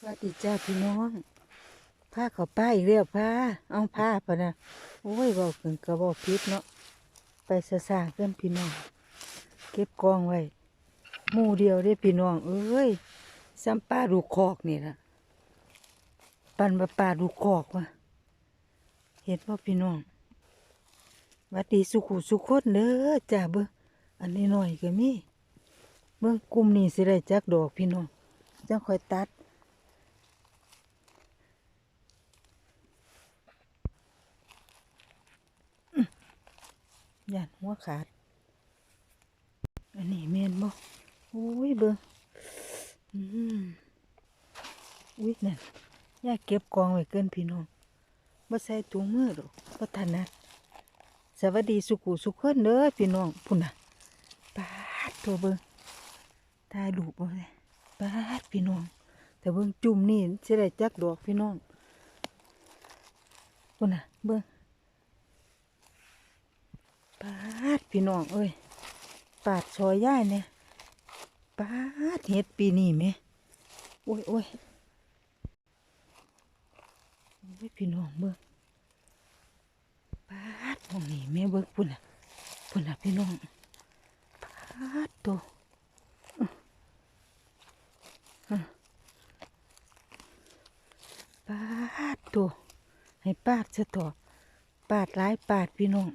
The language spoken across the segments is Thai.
สวัสดีจ้าพี่น้องผ้าเขาป้าอีกเรียวผ้าเอาผ้าปะนะโอ้ยบอกถึงกระบอกพิษเนาะไปซะซาเพื่อนพี่น้อง เก็บกองไว้หมู่เดียวได้พี่น้อง เอ้ยซ้ำป้าดูคอกนี่ละปันมาป้าดูคอกวะเห็นว่าพี่น้องวัดดีสุขุสุขคนเด้อจ้าเบิ้งอันนี้หน่อยก็มีเบิ้งกลุ่มนี้สิได้จักดอกพี่น้องจังคอยตัด ย่านหัวขาด อันนี้เมนบ่โอ้ยเบิ่งอืมอุ้ยนั่นย่าเก็บกองไว้เกินพี่น้องบ่ใส่ถุงมือดอกบ่ถนัดสวัสดีสุขุสุขคนเด้อพี่น้องพุ่นน่ะปาดตัวเบิ่งถ่ายรูบ่เลยปาดพี่น้อง แต่เบิ่งจุ่มนี่สิได้จักดอกพี่น้องพุ่นน่ะเบิ่ง ปาดพี่น้องเอ้ยปาดซอยย่ายเนี่ยปาดเห็ดปีนี้ไหมโอ้ยโอ้ยโอ้ยพี่น้องเบิ้งปาดมองนี่แม่เบิ้งพุ่นอะพุ่นอะพี่น้องปาดตัวอื้ออื้อปาดตัวให้ปาดซะต่อปาดหลายปาดพี่น้อง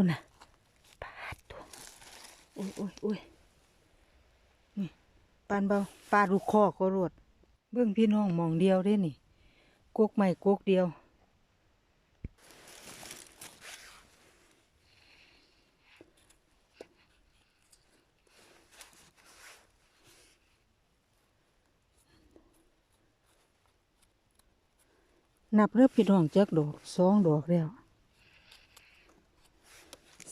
คุณน่ะปาดตัวโอ้ยโอ้ยโอ้ยนี่ปานเบาปาดลูกคอก็รวดเบื้องพี่น้องมองเดียวได้นี่กกใหม่กกเดียวนับเริ่พี่น้องจักดอกสองดอกแล้ว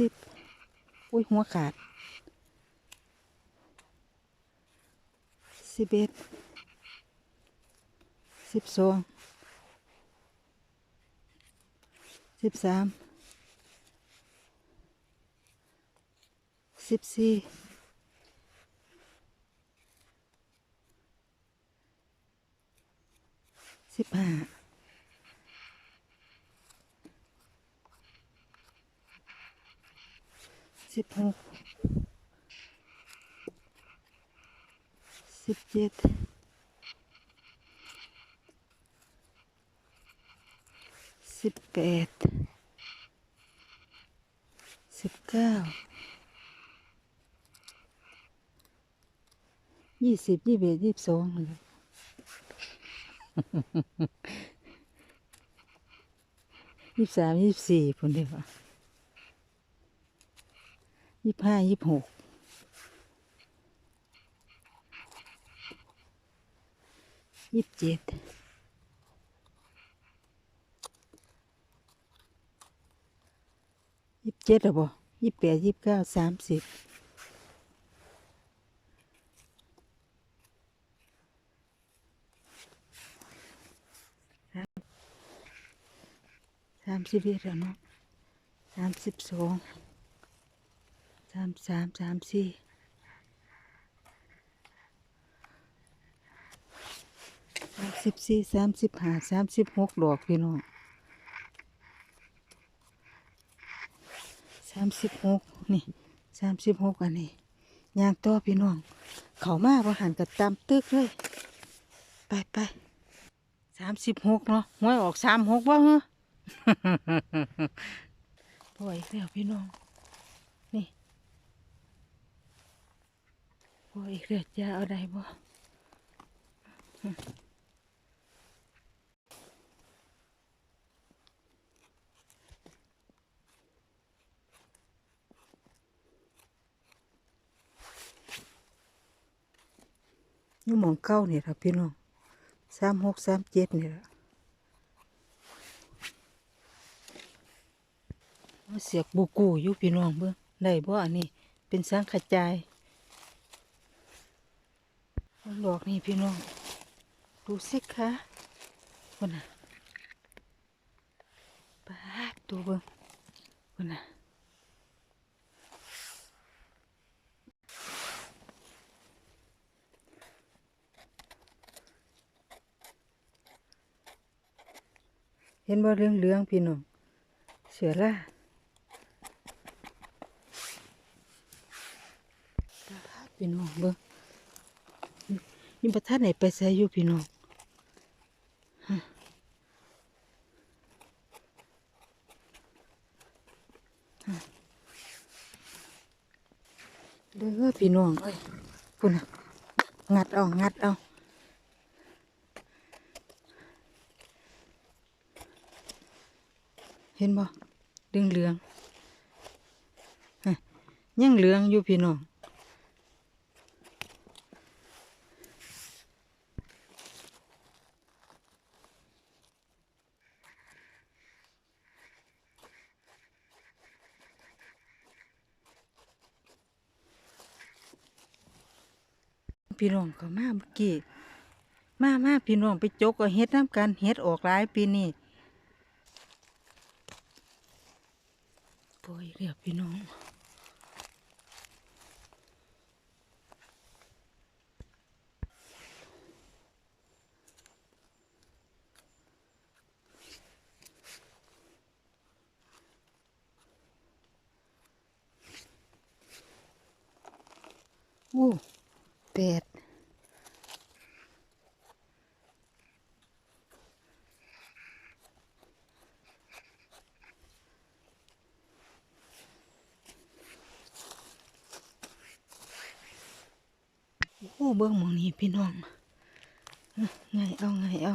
สิบอุ้ยหัวขาดสิบเอ็ดสิบสองสิบสามสิบสี่สิบห้า สิบหกสิบเจ็ดสิบแปดสิบเก้ายี่สิบยี่สิบเอ็ดยี่สิบสองเลยยี่สิบสามยี่สิบสี่คนเดียวะ ยี่ห้ายี่หกยี่เจ็ดยี่เจ็ดหรอบ่ยี่แปดยี่เก้าสามสิบสามสิบเอ็ดแล้วเนาะสามสิบสอง สามสามสามสี่สามสิบสี่สามสิบห้าสามสิบหกดอกพี่น้องสามสิบหกนี่สามสิบหกอันนี้ยางต่อพี่น้อง เขามาพอหันกับตามตึกเลย ไปไปสามสิบหกเนาะหวยออกสามหกว่าเหรอปล่อยแล้วพี่น้อง นี่ โอ้ยเลือดยาเอาได้บ่ยู่หมองเก้าเนี่ยครับพี่น้องสามหกสามเจ็ดเนี่แหละมาเสียกบูกูอยู่พี่น้องเบิ่งได้บ่อันนี้เป็นสังขจาย ดอกนี่พี่น้อง ดูสิคะคนน่ะปาดตัวเบิ่งคนน่ะเห็นบ่เรื่องเรื่องพี่น้อง เสือล่าพี่น้องเบิ่ง นี่ประทัดไหนไปใส่อยู่พี่น้องเด้อพี่น้องเอ้ยพุ่นน่ะงัดเอางัดเอาเห็นบ่เรื่องเหลืองฮะยังเหลืองอยู่พี่น้อง พี่น้องเขามาเมื่อกี้มามาพี่น้องไปจกเอาเฮ็ดน้ำกันเฮ็ดออกหลายปีนี้ ปล่อยเรียบพี่น้องโอ้แปดโอ้เบิ่งมองนี้พี่น้องไงเอาไงเอา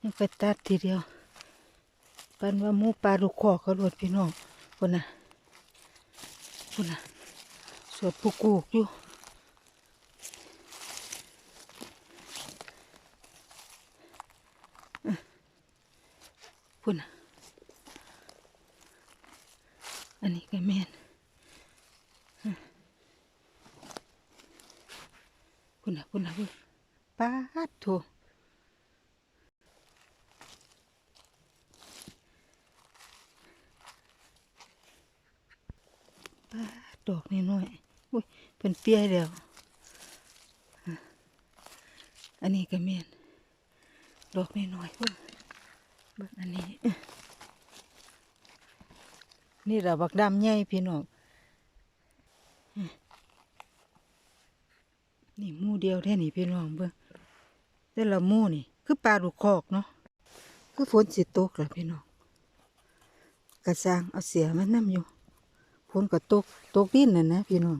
ยังไปตัดทีเดียว ปันว่ามูปลาลูกคอกระโดดพี่น้องคนน่ะคนน่ะสวดปูกูกอยู่อื้อพุ่นน่ะอันนี้ก็แม่น คุณนะคุณนะคุณป้าดโถป้า ดอกนี่น้อยอุ้ยเป็นเปียแล้วอันนี้ก็เมียนดอกนี่น้อยเบิ่งเบิ่งอันนี้ นี่เราบักดำใหญ่พี่น้องนี่มู่เดียวแท่นี่พี่น้องเบิ่งแต่ละมู่นี่ คือปลาดุกคอกเนาะคือฝนสิตกล่ะพี่น้องกระซังเอาเสียมันน้ำอยู่ นก็ตกตกดินน่นนะพี่น้อง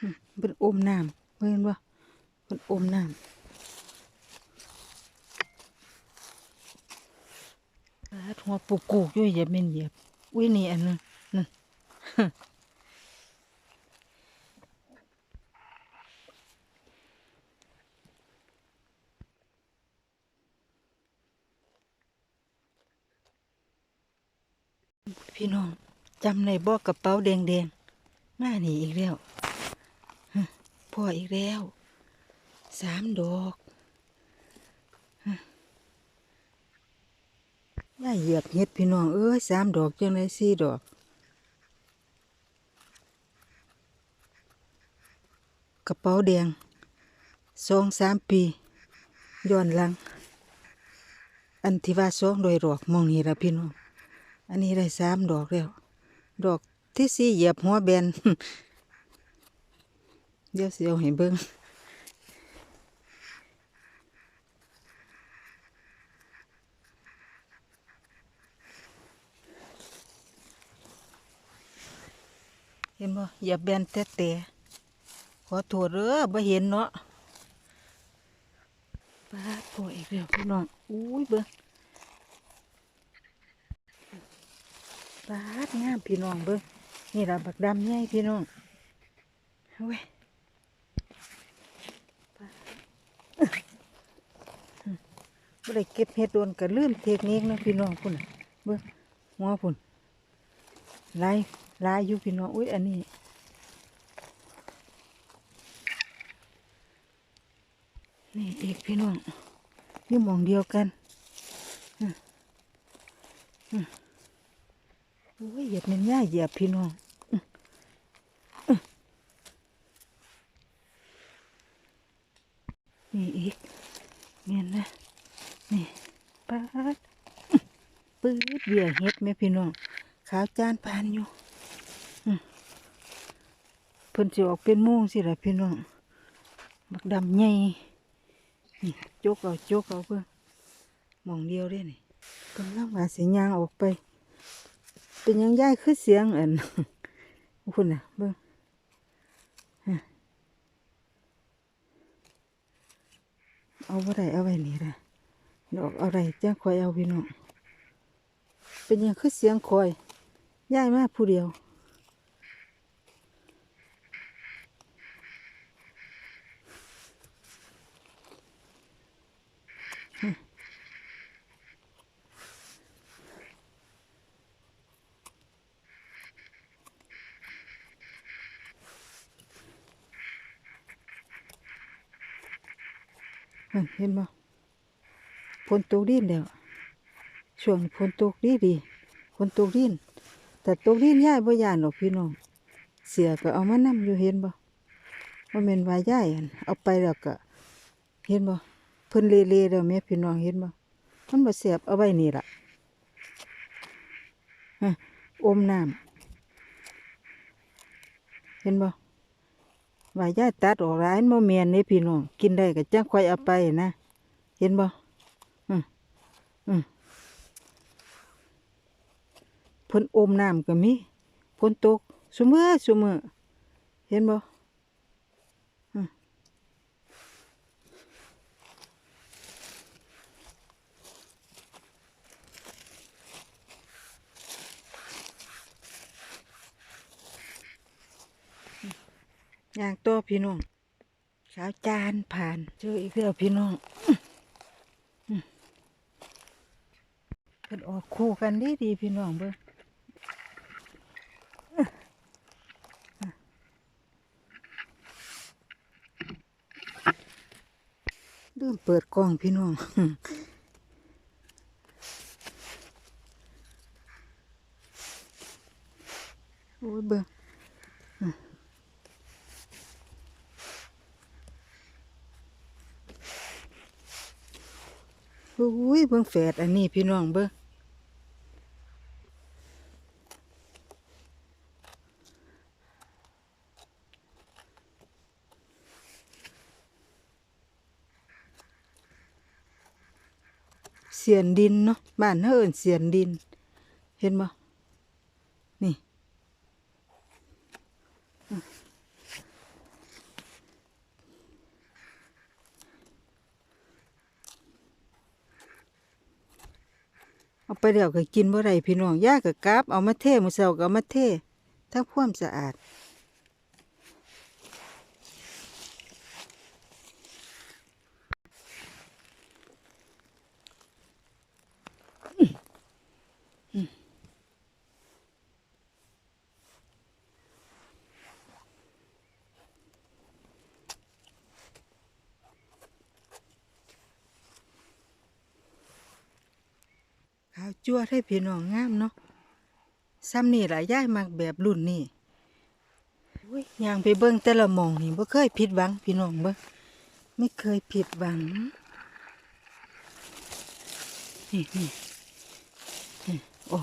อืม เป็นอมน้ำเห็นบ่เป็นอมน้ำปลาดหัวปูกูกยู่เหยียบเม่นเหยียบอุ้ยนี่อันนึงนั่นพี่น้องจำในบอกกระเป๋าแดงๆมานี่อีกแล้ว พ่ออีกแล้วสามดอกย่าเหยียบเฮ็ดพี่น้องเอ้ยสามดอกจังเลยสี่ดอก กระเป๋าแดงสองสามปีย้อนหลัง อันที่ว่าสองโดยดอกมองนี่ละพี่น้อง อันนี้ได้สามดอกแล้ว ดอกที่สี่เหยียบหัวแบน เดี๋ยวสิเอาให้เบิ่งเห็นบ่เหยียบแบนแต่แต่ขอโทษเด้อบ่เห็นเนาะป้าโผล่อีกแล้วพี่น้องอุ้ยเบิ่งปาดงามพี่น้องเบิ้งนี่ละบักดำใหญ่พี่น้องเฮ้ยปาด บ่ได้เก็บเห็ดโดนก็ลืมเทคนิคนะพี่น้องพุ่นน่ะเบิ้งหัวพุ่นลายลายอยู่พี่น้องอุ้ยอันนี้นี่อีกพี่น้องอยู่หมองเดียวกันอืมอืมโอ้ยเหยียบมันย่าเหยียบพี่น้องอื้ออื้อ นี่อีกเมียนะนี่ปาดอื้ดเบี้ยเฮ็ดแม่พี่น้องขาวจานพานอยู่เพิ่นสิออกเป็นม่งสิล่ะพี่น้องบักดำใหญ่นี่จกเอาจกเอาเพิ่นมองเดียวได้นี่กำลังว่าสิย่างออกไป เป็นยังย่ายคือเสียงอันคุณน่ะเบิ่งฮะ เอาอะไรเอาไว้นี่ละดอกอะไรจ้าคอยเอาพี่น้อง เป็นยังคือเสียงคอยย่ายมากผู้เดียว เห็นบ่ฝนตกดินแล้วช่วงฝนตกดีดีฝนตกดินแต่ตกดินย่ายบ่ย่านหรอกพี่น้อง เสียก็เอามานํอยู่เห็นบ่ว่าแม่นว่าย่ายอั่นเอาไปแล้วก็ เห็นบ่เพิ่นเละๆแล้วแม่พี่น้องเห็นบ่มันบ่แซ่บเอาไว้นี่ล่ะฮะอมน้ำเห็นบ่ ว่าย่ายตัดออกหลายมันบ่แม่นนี่พี่น้องกินได้ก็จังควายเอาไปนะ เห็นบ่อืมอืมพ่นอมน้ำก็มีฝนตกสุมือสุมือเห็นบ่ ย่างตัวพี่น้องสาวจานผ่านเจออีกแล้วพี่น้องอื้อออเพิ่นออกคู่กันดีดีพี่น้องเบิ่งอื้ออื้อลืมเปิดกล้องพี่น้องอื้อโอ้ยเบิ่ง อุ้ยเบิ้งแฝดอันนี้พี่น้องเบิ้งเสียนดินเนาะบ้านเฮาเอิ้นเสียนดิน เห็นบ่นี่ เอาไปเดี๋ยวก็กินบ่ไรพี่น้องยากกับกราบเอามาเทมือเสาก็เอามาเทถ้าพ่วมสะอาด จั่วให้พี่น้องงามเนาะซ้ำนี่หลายย่ายมักแบบรุ่นนี่อย่างไปเบิ้งแต่ละมองนี่บ่เคยผิดหวังพี่น้องเบิ่งไม่เคยผิดหวัง นี่นี่โอ้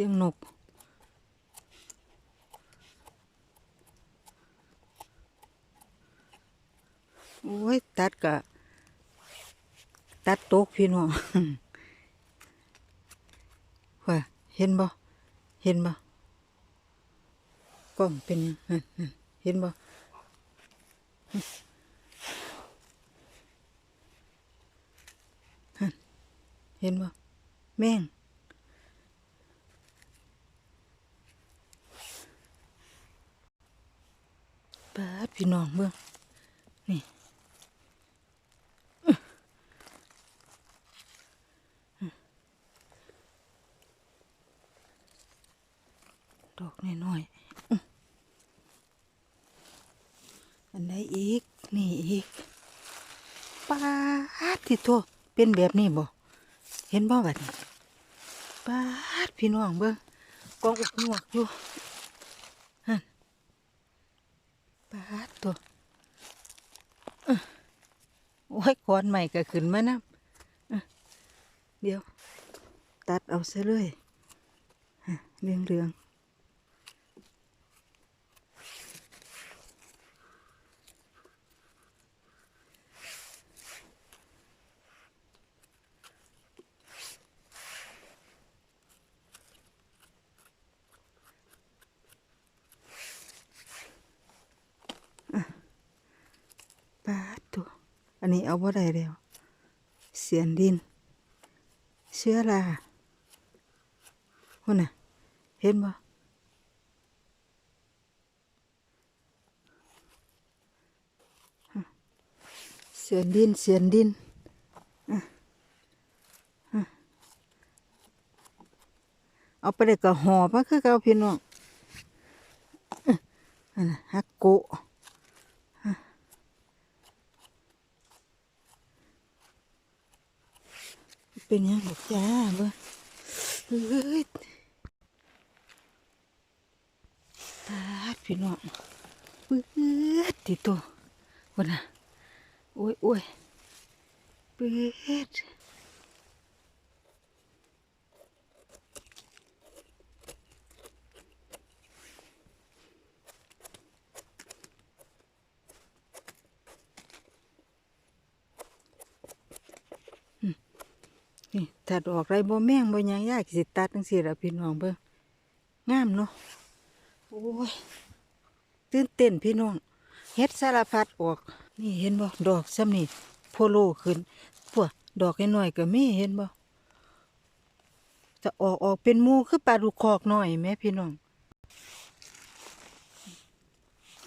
สียงนก โอ้ย ตัดกะ ตัดโต๊กพี่น้องว่าเห็นบ่ เห็นบ่กล้องเป็นยังเห็นบ่เห็นบ่แม่ง ปา ดพี่น้องเบิ่งนี่ดอกน้อยๆอันไหนอีก นี่อีกปาดที่ทั่วเป็นแบบนี้บ่เห็นบ่บัดนี้ปาดพี่น้องเบิ่งกองอุกหนวกอยู่ ปาดตัวเอ้อโอ้ย คอนใหม่ก็ขึ้นมานะเดี๋ยว ตัดเอาซะเลยเรื่องเรื่องปาดตัว อั นนี้เอาบ่ได้แล้ว เสียนดิน เชื้อราหุ่นน่ะ เห็นบ่เสียนดิน เสียนดินเอาไปเลยก็หอบมาคือเก่าพี่น้องอะอันน่ะฮักโกะ เป็นยังบอกจ้าเบ่เฮ้ยตาดพี่น้องเปื้ดติตัววันน่ะโอ้ยโอ้ยเปื้ดนี่ ถ้าดอกไรบ่แม่งบ่ยังยากสิตัดจังซี่ล่ะพี่น้องเบิ่งงามเนาะโอ้ยตื่นเต้นพี่น้องเฮ็ดสารพัดออก นี่เห็นบ่ดอกซ้ำนี่โพโลขึ้นพวกดอกน้อยๆก็มีเห็นบ่จะออกออกเป็นมูคือปลาดุกคอกหน้อยแม่พี่น้อง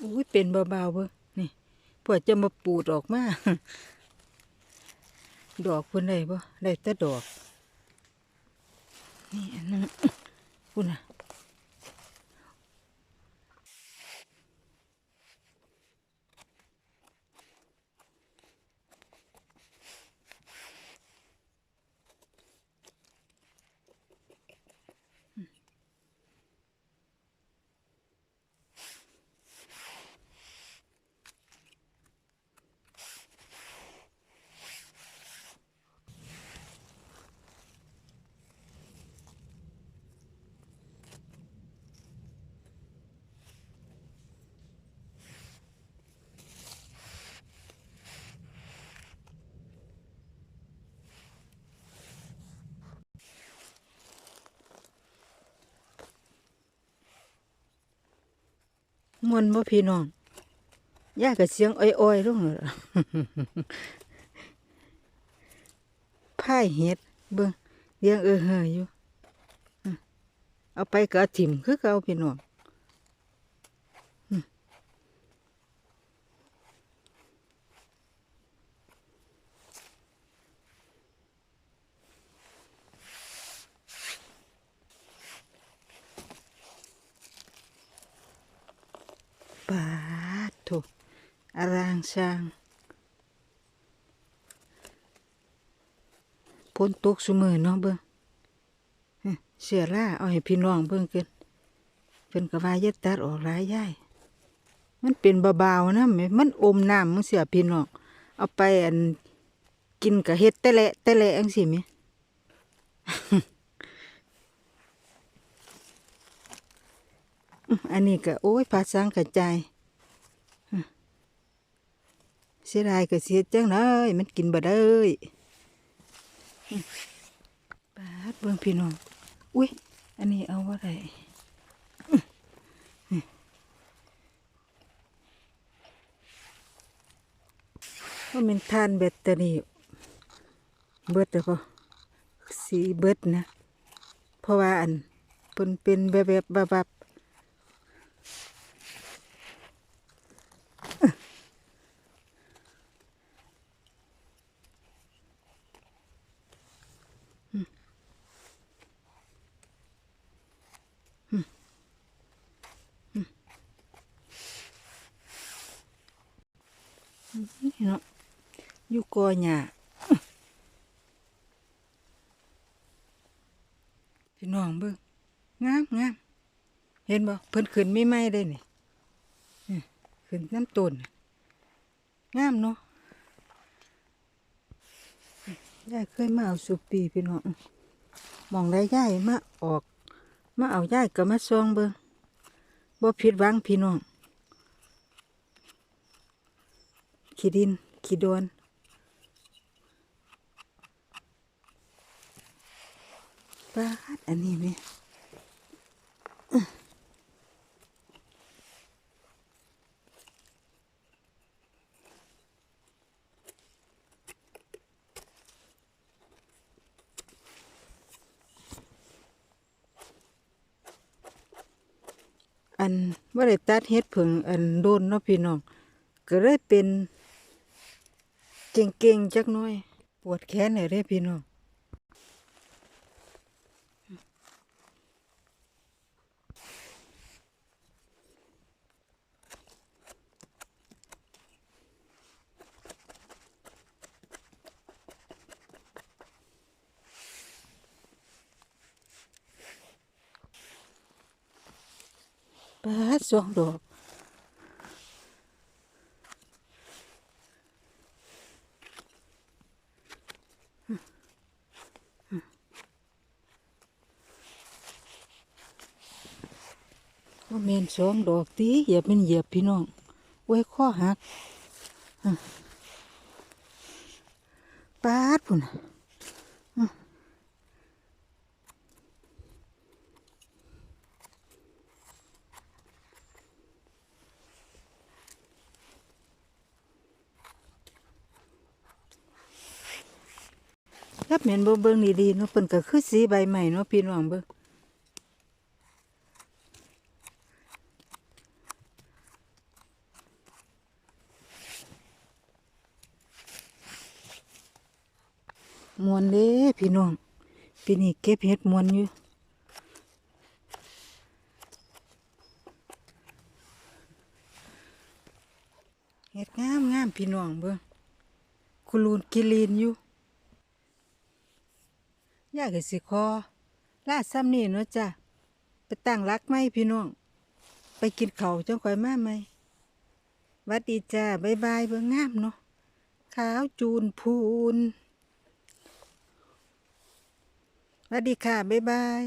อุ้ยเป็นเบาๆเบิ่งนี่พื่อจะมาปูดออกมา ดอกเพิ่นได้บ่ได้แต่ดอก นี่อันนึงพุ่นน่ะ มวนบ่พี่น้องย่าก็เสียงอ้อยๆลงแล้วล่ายเห็ดเบิ่งเลี้ยงเออเฮออยู่ เอาไปก็เอาถิ่มคือเก่าพี่น้องอืม ถอรางช้างพ้นตกสุมือเนาะเบิ่งเสียล่าเอาให้พี่น้องเบิ่งกันเพิ่นก็ว่าอย่าตัดออกหลายย่ายมันเป็นเบาๆนะแม่มันอมน้ำมึงเสียพี่น้องเอาไปอันกินกับเฮ็ดแต่ละแต่ละจังซี่แหมอันนี้ก็โอ้ยภาษางกระจาย เสียดายก็เสียจังเลยมันกินบ่ได้อืมปาดเบิ่งพี่น้อง อุ้ย อันนี้เอาว่าไรว่ามันทานแบตเตอรี่เบิดแล้วก็สีเบิดนะ เพราะว่าอันเพิ่นเป็นแบบแบบๆบับๆ นี่เนาะ อหญ้าพี่น้องเบิ่งงามงามเห็นบ่เพิ่นขึ้นไม่ไหม้ได้นี่นี่ขึ้นน้ำต้นงามเนาะยายเคยมาเอาสุปีพี่น้องมองได้ยายมาออก มาเอายายก็มาซองเบิ่งบ่ผิดหวังพี่น้องขี้ดินขี้ดอน ปาดอันนี้ไหมอันว่าได้ตัดเฮ็ดผึ่งอันโดนเนาะพี่น้อง ก็เลยเป็น เก่งๆจักน้อย ปวดแขนเลยเด้พี่น้อง สองดอกว่าเมนสองดอกตีเหยียบเป็นเหยียบพี่น้องไว้ข้อหักปาดพุ่น รับเมนบ่เบิ่งดีๆเนาะเพิ่นก็คือสีใบใหม่เนาะพี่น้องเบิ่งมวนเด้พี่น้องปีนี้เก็บเห็ดมวนอยู่เห็ดงามงามพี่น้องเบิ่งคุลูนกิลีนอยู่ ยากสิคอล่าซ้ำนี่เนาะจ้ะไปตั้งรักไหมพี่น้อง ไปกินเขาจังคอยมาไหมวัดดีจ้าบายบายเบิ่งงามเนาะขาวจูนพูนวัสดีค่ะบายบาย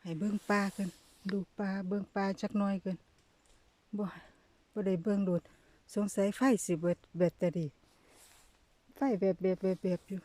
ให้เบิ่งปลากันดูปลาเบิ่งปลาจักหน่อยกันบ่บ่ได้เบิ่งโดดสงสัยไฟสิเบิดแบตเตอรี่ ไฟแบบแบบแบบแบบอยู่